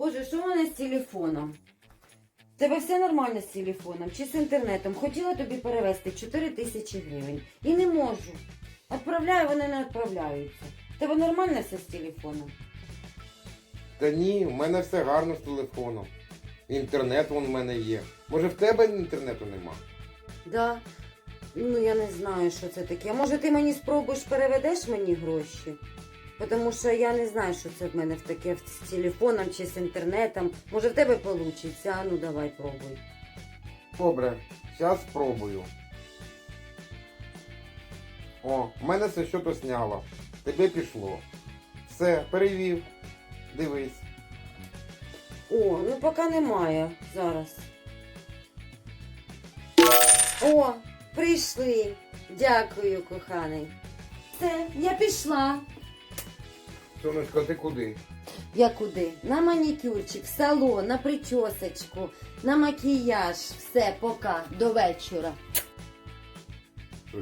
Боже, що в мене з телефоном? Тебе все нормально з телефоном чи з інтернетом? Хотіла тобі перевести 4 тисячі гривень. І не можу. Відправляю, вони не відправляються. Тебе нормально все з телефоном? Та ні, у мене все гарно з телефоном. Інтернет вон в мене є. Може в тебе інтернету нема? Да. Ну я не знаю, що це таке. Може ти мені спробуєш переведеш мені гроші? Тому що я не знаю, що це в мене в таке з телефоном чи з інтернетом. Може в тебе вийде? А ну давай пробуй. Добре, зараз спробую. О, в мене це що-то сняло. Тебе пішло. Все, перевів. Дивись. О, ну поки немає зараз. О, прийшли. Дякую, коханий. Все, я пішла. Сонечко, ти куди? Я куди? На манікюрчик, в салон, на причосочку, на макіяж. Все, пока, до вечора. Не